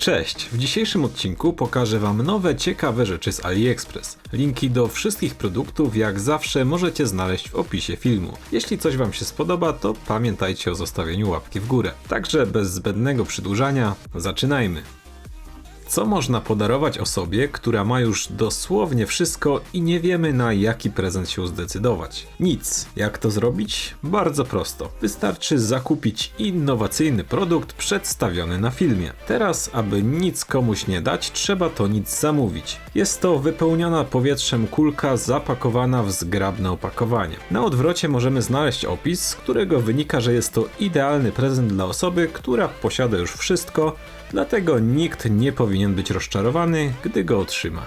Cześć! W dzisiejszym odcinku pokażę Wam nowe ciekawe rzeczy z AliExpress. Linki do wszystkich produktów jak zawsze możecie znaleźć w opisie filmu. Jeśli coś Wam się spodoba, to pamiętajcie o zostawieniu łapki w górę. Także bez zbędnego przedłużania, zaczynajmy! Co można podarować osobie, która ma już dosłownie wszystko i nie wiemy na jaki prezent się zdecydować? Nic. Jak to zrobić? Bardzo prosto. Wystarczy zakupić innowacyjny produkt przedstawiony na filmie. Teraz, aby nic komuś nie dać, trzeba to nic zamówić. Jest to wypełniona powietrzem kulka zapakowana w zgrabne opakowanie. Na odwrocie możemy znaleźć opis, z którego wynika, że jest to idealny prezent dla osoby, która posiada już wszystko, dlatego nikt nie powinien być rozczarowany, gdy go otrzyma.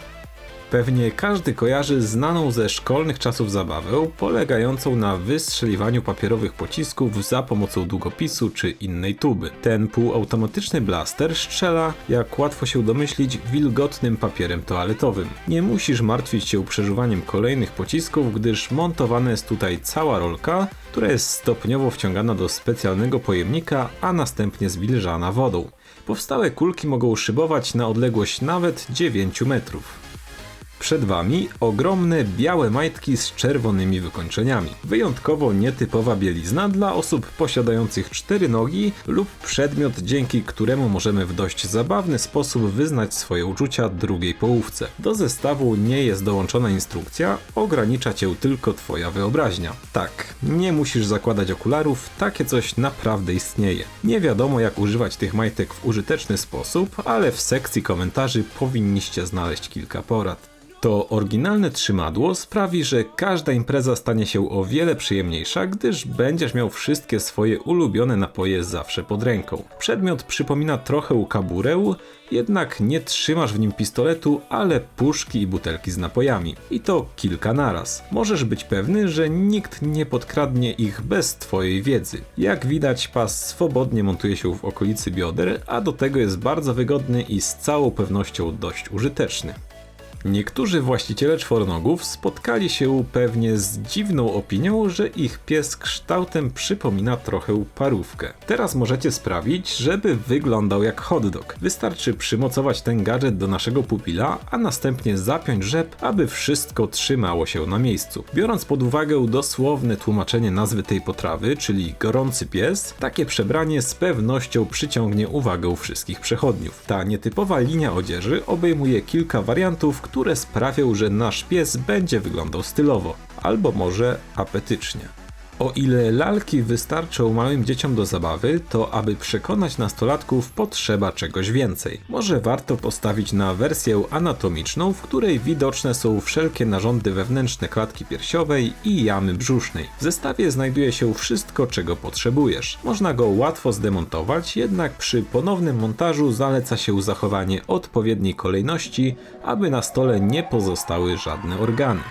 Pewnie każdy kojarzy znaną ze szkolnych czasów zabawę, polegającą na wystrzeliwaniu papierowych pocisków za pomocą długopisu czy innej tuby. Ten półautomatyczny blaster strzela, jak łatwo się domyślić, wilgotnym papierem toaletowym. Nie musisz martwić się przeżuwaniem kolejnych pocisków, gdyż montowana jest tutaj cała rolka, która jest stopniowo wciągana do specjalnego pojemnika, a następnie zwilżana wodą. Powstałe kulki mogą szybować na odległość nawet 9 metrów. Przed Wami ogromne białe majtki z czerwonymi wykończeniami. Wyjątkowo nietypowa bielizna dla osób posiadających cztery nogi lub przedmiot, dzięki któremu możemy w dość zabawny sposób wyznać swoje uczucia drugiej połówce. Do zestawu nie jest dołączona instrukcja, ogranicza Cię tylko Twoja wyobraźnia. Tak, nie musisz zakładać okularów, takie coś naprawdę istnieje. Nie wiadomo jak używać tych majtek w użyteczny sposób, ale w sekcji komentarzy powinniście znaleźć kilka porad. To oryginalne trzymadło sprawi, że każda impreza stanie się o wiele przyjemniejsza, gdyż będziesz miał wszystkie swoje ulubione napoje zawsze pod ręką. Przedmiot przypomina trochę kaburę, jednak nie trzymasz w nim pistoletu, ale puszki i butelki z napojami. I to kilka naraz. Możesz być pewny, że nikt nie podkradnie ich bez twojej wiedzy. Jak widać, pas swobodnie montuje się w okolicy bioder, a do tego jest bardzo wygodny i z całą pewnością dość użyteczny. Niektórzy właściciele czworonogów spotkali się pewnie z dziwną opinią, że ich pies kształtem przypomina trochę parówkę. Teraz możecie sprawić, żeby wyglądał jak hot dog. Wystarczy przymocować ten gadżet do naszego pupila, a następnie zapiąć rzep, aby wszystko trzymało się na miejscu. Biorąc pod uwagę dosłowne tłumaczenie nazwy tej potrawy, czyli gorący pies, takie przebranie z pewnością przyciągnie uwagę wszystkich przechodniów. Ta nietypowa linia odzieży obejmuje kilka wariantów, które sprawią, że nasz pies będzie wyglądał stylowo, albo może apetycznie. O ile lalki wystarczą małym dzieciom do zabawy, to aby przekonać nastolatków potrzeba czegoś więcej. Może warto postawić na wersję anatomiczną, w której widoczne są wszelkie narządy wewnętrzne klatki piersiowej i jamy brzusznej. W zestawie znajduje się wszystko, czego potrzebujesz. Można go łatwo zdemontować, jednak przy ponownym montażu zaleca się zachowanie odpowiedniej kolejności, aby na stole nie pozostały żadne organy.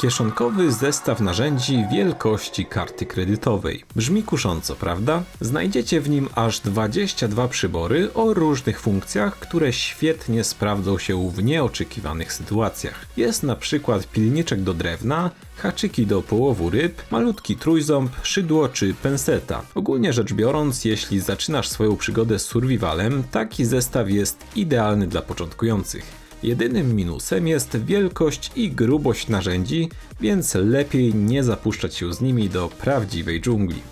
Kieszonkowy zestaw narzędzi wielkości karty kredytowej. Brzmi kusząco, prawda? Znajdziecie w nim aż 22 przybory o różnych funkcjach, które świetnie sprawdzą się w nieoczekiwanych sytuacjach. Jest na przykład pilniczek do drewna, haczyki do połowu ryb, malutki trójząb, szydło czy penseta. Ogólnie rzecz biorąc, jeśli zaczynasz swoją przygodę z survivalem, taki zestaw jest idealny dla początkujących. Jedynym minusem jest wielkość i grubość narzędzi, więc lepiej nie zapuszczać się z nimi do prawdziwej dżungli.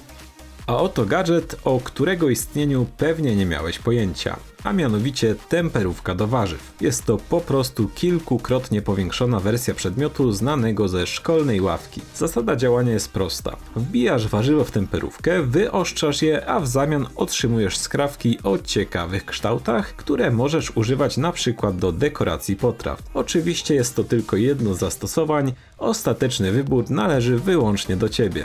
A oto gadżet, o którego istnieniu pewnie nie miałeś pojęcia, a mianowicie temperówka do warzyw. Jest to po prostu kilkukrotnie powiększona wersja przedmiotu znanego ze szkolnej ławki. Zasada działania jest prosta. Wbijasz warzywo w temperówkę, wyoszczasz je, a w zamian otrzymujesz skrawki o ciekawych kształtach, które możesz używać na przykład do dekoracji potraw. Oczywiście jest to tylko jedno z zastosowań, ostateczny wybór należy wyłącznie do Ciebie.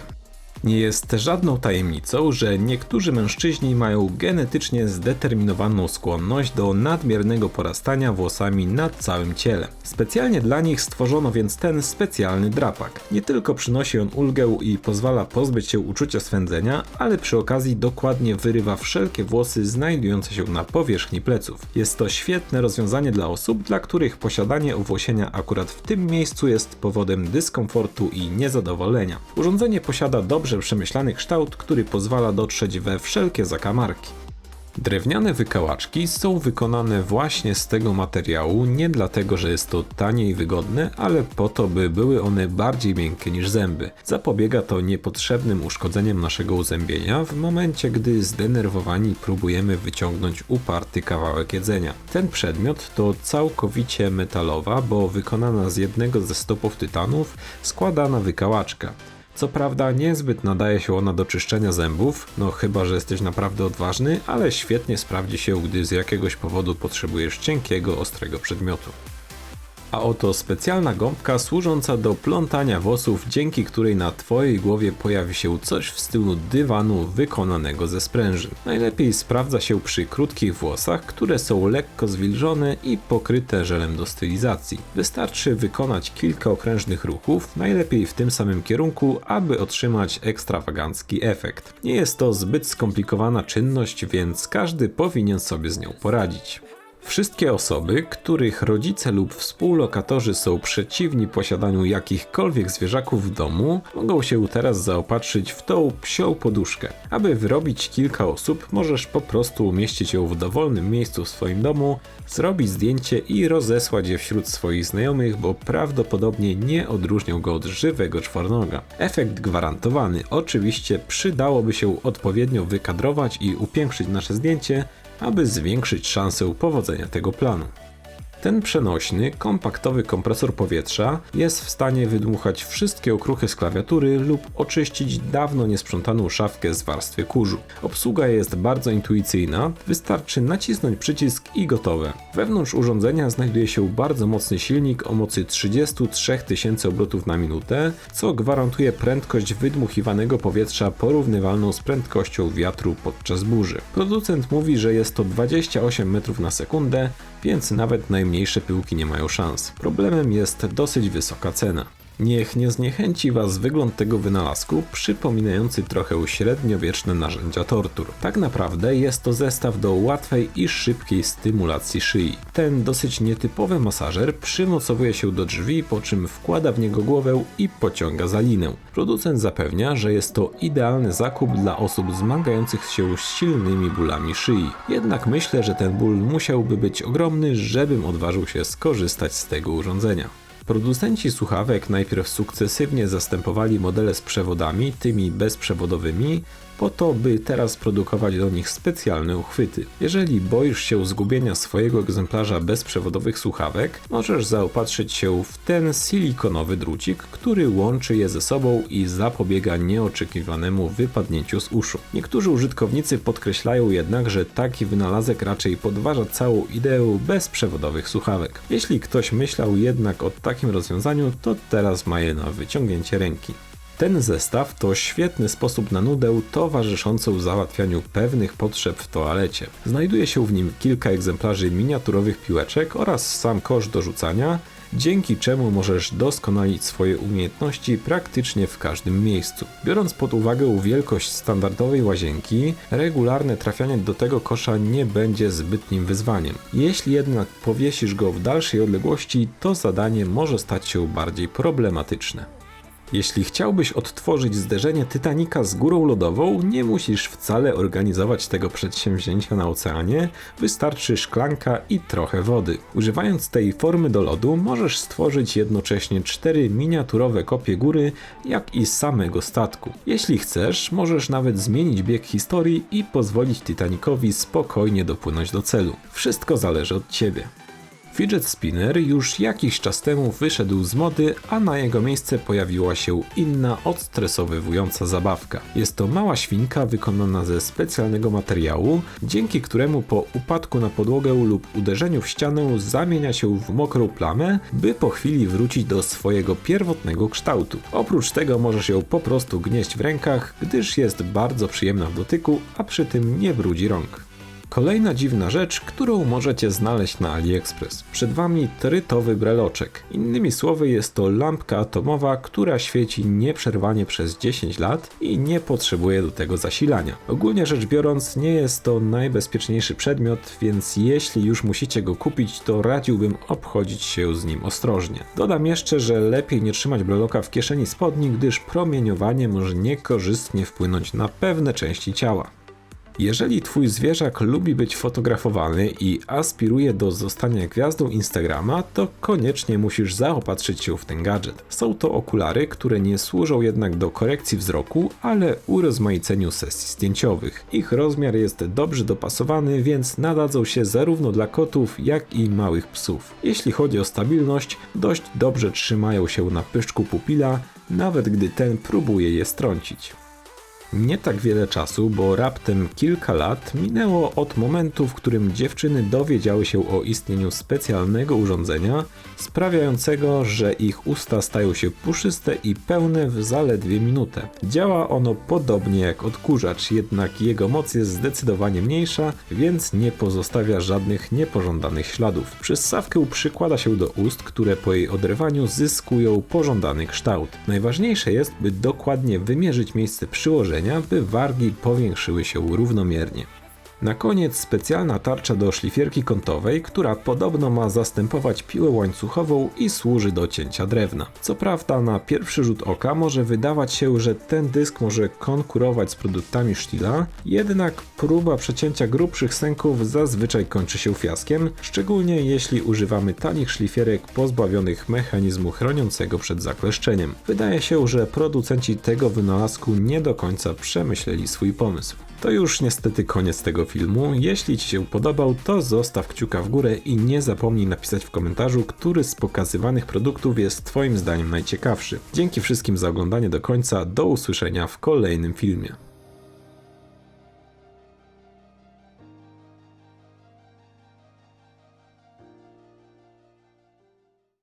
Nie jest żadną tajemnicą, że niektórzy mężczyźni mają genetycznie zdeterminowaną skłonność do nadmiernego porastania włosami na całym ciele. Specjalnie dla nich stworzono więc ten specjalny drapak. Nie tylko przynosi on ulgę i pozwala pozbyć się uczucia swędzenia, ale przy okazji dokładnie wyrywa wszelkie włosy znajdujące się na powierzchni pleców. Jest to świetne rozwiązanie dla osób, dla których posiadanie owłosienia akurat w tym miejscu jest powodem dyskomfortu i niezadowolenia. Urządzenie posiada dobrze przemyślany kształt, który pozwala dotrzeć we wszelkie zakamarki. Drewniane wykałaczki są wykonane właśnie z tego materiału nie dlatego, że jest to tanie i wygodne, ale po to, by były one bardziej miękkie niż zęby. Zapobiega to niepotrzebnym uszkodzeniom naszego uzębienia w momencie, gdy zdenerwowani próbujemy wyciągnąć uparty kawałek jedzenia. Ten przedmiot to całkowicie metalowa, bo wykonana z jednego ze stopów tytanów składana wykałaczka. Co prawda niezbyt nadaje się ona do czyszczenia zębów, no chyba, że jesteś naprawdę odważny, ale świetnie sprawdzi się, gdy z jakiegoś powodu potrzebujesz cienkiego, ostrego przedmiotu. A oto specjalna gąbka służąca do plątania włosów, dzięki której na Twojej głowie pojawi się coś w stylu dywanu wykonanego ze sprężyn. Najlepiej sprawdza się przy krótkich włosach, które są lekko zwilżone i pokryte żelem do stylizacji. Wystarczy wykonać kilka okrężnych ruchów, najlepiej w tym samym kierunku, aby otrzymać ekstrawagancki efekt. Nie jest to zbyt skomplikowana czynność, więc każdy powinien sobie z nią poradzić. Wszystkie osoby, których rodzice lub współlokatorzy są przeciwni posiadaniu jakichkolwiek zwierzaków w domu, mogą się teraz zaopatrzyć w tą psią poduszkę. Aby wyrobić kilka osób, możesz po prostu umieścić ją w dowolnym miejscu w swoim domu, zrobić zdjęcie i rozesłać je wśród swoich znajomych, bo prawdopodobnie nie odróżnią go od żywego czwornoga. Efekt gwarantowany. Oczywiście przydałoby się odpowiednio wykadrować i upiększyć nasze zdjęcie, aby zwiększyć szansę powodzenia tego planu. Ten przenośny, kompaktowy kompresor powietrza jest w stanie wydmuchać wszystkie okruchy z klawiatury lub oczyścić dawno niesprzątaną szafkę z warstwy kurzu. Obsługa jest bardzo intuicyjna, wystarczy nacisnąć przycisk i gotowe. Wewnątrz urządzenia znajduje się bardzo mocny silnik o mocy 33 tysięcy obrotów na minutę, co gwarantuje prędkość wydmuchiwanego powietrza porównywalną z prędkością wiatru podczas burzy. Producent mówi, że jest to 28 metrów na sekundę, więc nawet najmniejsze pyłki nie mają szans. Problemem jest dosyć wysoka cena. Niech nie zniechęci Was wygląd tego wynalazku, przypominający trochę średniowieczne narzędzia tortur. Tak naprawdę jest to zestaw do łatwej i szybkiej stymulacji szyi. Ten dosyć nietypowy masażer przymocowuje się do drzwi, po czym wkłada w niego głowę i pociąga za linę. Producent zapewnia, że jest to idealny zakup dla osób zmagających się z silnymi bólami szyi. Jednak myślę, że ten ból musiałby być ogromny, żebym odważył się skorzystać z tego urządzenia. Producenci słuchawek najpierw sukcesywnie zastępowali modele z przewodami, tymi bezprzewodowymi, po to, by teraz produkować do nich specjalne uchwyty. Jeżeli boisz się zgubienia swojego egzemplarza bezprzewodowych słuchawek, możesz zaopatrzyć się w ten silikonowy drucik, który łączy je ze sobą i zapobiega nieoczekiwanemu wypadnięciu z uszu. Niektórzy użytkownicy podkreślają jednak, że taki wynalazek raczej podważa całą ideę bezprzewodowych słuchawek. Jeśli ktoś myślał jednak o takim rozwiązaniu, to teraz ma je na wyciągnięcie ręki. Ten zestaw to świetny sposób na nudę towarzyszącą załatwianiu pewnych potrzeb w toalecie. Znajduje się w nim kilka egzemplarzy miniaturowych piłeczek oraz sam kosz do rzucania, dzięki czemu możesz doskonalić swoje umiejętności praktycznie w każdym miejscu. Biorąc pod uwagę wielkość standardowej łazienki, regularne trafianie do tego kosza nie będzie zbytnim wyzwaniem. Jeśli jednak powiesisz go w dalszej odległości, to zadanie może stać się bardziej problematyczne. Jeśli chciałbyś odtworzyć zderzenie Titanica z górą lodową, nie musisz wcale organizować tego przedsięwzięcia na oceanie, wystarczy szklanka i trochę wody. Używając tej formy do lodu, możesz stworzyć jednocześnie cztery miniaturowe kopie góry, jak i samego statku. Jeśli chcesz, możesz nawet zmienić bieg historii i pozwolić Titanicowi spokojnie dopłynąć do celu. Wszystko zależy od ciebie. Fidget Spinner już jakiś czas temu wyszedł z mody, a na jego miejsce pojawiła się inna odstresowywująca zabawka. Jest to mała świnka wykonana ze specjalnego materiału, dzięki któremu po upadku na podłogę lub uderzeniu w ścianę zamienia się w mokrą plamę, by po chwili wrócić do swojego pierwotnego kształtu. Oprócz tego możesz ją po prostu gnieść w rękach, gdyż jest bardzo przyjemna w dotyku, a przy tym nie brudzi rąk. Kolejna dziwna rzecz, którą możecie znaleźć na AliExpress. Przed Wami trytowy breloczek. Innymi słowy jest to lampka atomowa, która świeci nieprzerwanie przez 10 lat i nie potrzebuje do tego zasilania. Ogólnie rzecz biorąc nie jest to najbezpieczniejszy przedmiot, więc jeśli już musicie go kupić, to radziłbym obchodzić się z nim ostrożnie. Dodam jeszcze, że lepiej nie trzymać breloka w kieszeni spodni, gdyż promieniowanie może niekorzystnie wpłynąć na pewne części ciała. Jeżeli twój zwierzak lubi być fotografowany i aspiruje do zostania gwiazdą Instagrama, to koniecznie musisz zaopatrzyć się w ten gadżet. Są to okulary, które nie służą jednak do korekcji wzroku, ale urozmaiceniu sesji zdjęciowych. Ich rozmiar jest dobrze dopasowany, więc nadadzą się zarówno dla kotów, jak i małych psów. Jeśli chodzi o stabilność, dość dobrze trzymają się na pyszczku pupila, nawet gdy ten próbuje je strącić. Nie tak wiele czasu, bo raptem kilka lat minęło od momentu, w którym dziewczyny dowiedziały się o istnieniu specjalnego urządzenia, sprawiającego, że ich usta stają się puszyste i pełne w zaledwie minutę. Działa ono podobnie jak odkurzacz, jednak jego moc jest zdecydowanie mniejsza, więc nie pozostawia żadnych niepożądanych śladów. Przyssawkę przykłada się do ust, które po jej oderwaniu zyskują pożądany kształt. Najważniejsze jest, by dokładnie wymierzyć miejsce przyłożenia, by wargi powiększyły się równomiernie. Na koniec specjalna tarcza do szlifierki kątowej, która podobno ma zastępować piłę łańcuchową i służy do cięcia drewna. Co prawda na pierwszy rzut oka może wydawać się, że ten dysk może konkurować z produktami Stila, jednak próba przecięcia grubszych sęków zazwyczaj kończy się fiaskiem, szczególnie jeśli używamy tanich szlifierek pozbawionych mechanizmu chroniącego przed zakleszczeniem. Wydaje się, że producenci tego wynalazku nie do końca przemyśleli swój pomysł. To już niestety koniec tego filmu. Jeśli Ci się podobał, to zostaw kciuka w górę i nie zapomnij napisać w komentarzu, który z pokazywanych produktów jest Twoim zdaniem najciekawszy. Dzięki wszystkim za oglądanie do końca. Do usłyszenia w kolejnym filmie.